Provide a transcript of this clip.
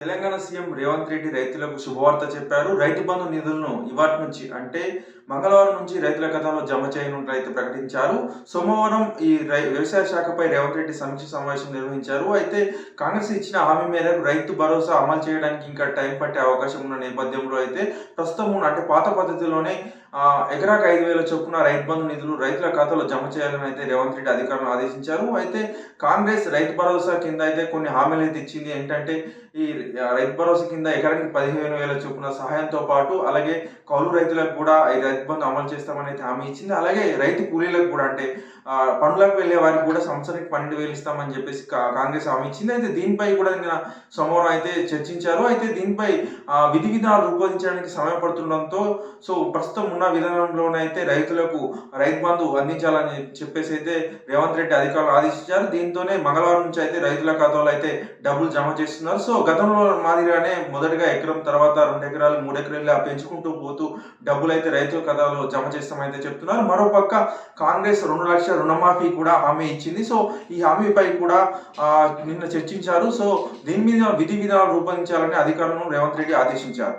Telangana CM Revanth Reddy రైతులకు శుభవార్త చెప్పారు. రైతు బంధు నిధులను ఇవాటి నుంచి అంటే మంగళవారం నుంచి రైతుల ఖాతాలో జమ చేయనున్నట్లు అయితే ప్రకటించారు. సోమవారం ఈ రై వ్యవసాయ శాఖపై రేవంత్ రెడ్డి సమీక్ష సమావేశం నిర్వహించారు. అయితే కాంగ్రెస్ ఇచ్చిన హామీ మేరకు రైతు భరోసా అమలు చేయడానికి ఇంకా టైం పట్టే అవకాశం ఉన్న నేపథ్యంలో అయితే ప్రస్తుతం అంటే పాత పద్ధతిలోనే ఎకరాకు ఐదు వేల చొప్పున రైతు బంధు నిధులు రైతుల ఖాతాలో జమ చేయాలని అయితే రేవంత్ రెడ్డి అధికారులను ఆదేశించారు. అయితే కాంగ్రెస్ రైతు భరోసా కింద అయితే కొన్ని హామీలు అయితే ఇచ్చింది. ఏంటంటే ఈ రైతు భరోసా కింద ఎకరానికి పదిహేను వేల చొప్పున సహాయంతో పాటు అలాగే కౌలు రైతులకు కూడా ఈ రైతు బంధు అమలు చేస్తామని అయితే హామీ ఇచ్చింది. అలాగే రైతు కూలీలకు కూడా అంటే పనులకు వెళ్ళే వారికి కూడా సంవత్సరానికి పన్నెండు వేలు ఇస్తామని చెప్పేసి కాంగ్రెస్ హామీ ఇచ్చింది. అయితే దీనిపై కూడా నిన్న సోమవారం అయితే చర్చించారు. అయితే దీనిపై విధి విధానాలు రూపొందించడానికి సమయం పడుతుండడంతో సో ప్రస్తుతం ఉన్న విధానంలోనైతే రైతులకు రైతు బంధు అందించాలని చెప్పేసి అయితే రేవంత్ రెడ్డి అధికారులు ఆదేశించారు. దీంతోనే మంగళవారం నుంచి అయితే రైతుల ఖాతాలో అయితే డబ్బులు జమ చేస్తున్నారు. సో గతంలో మాదిరిగానే మొదటగా ఎకరం తర్వాత రెండు ఎకరాలు మూడు ఎకరాలు పెంచుకుంటూ పోతూ డబ్బులు అయితే రైతుల ఖాతాలో జమ చేస్తామైతే చెప్తున్నారు. మరోపక్క కాంగ్రెస్ రెండు లక్షల రుణమాఫీ కూడా హామీ ఇచ్చింది. సో ఈ హామీపై కూడా ఆ, నిన్న చర్చించారు. సో దీని మీద విధి విధానాలు రూపొందించాలని అధికారులను రేవంత్ రెడ్డి ఆదేశించారు.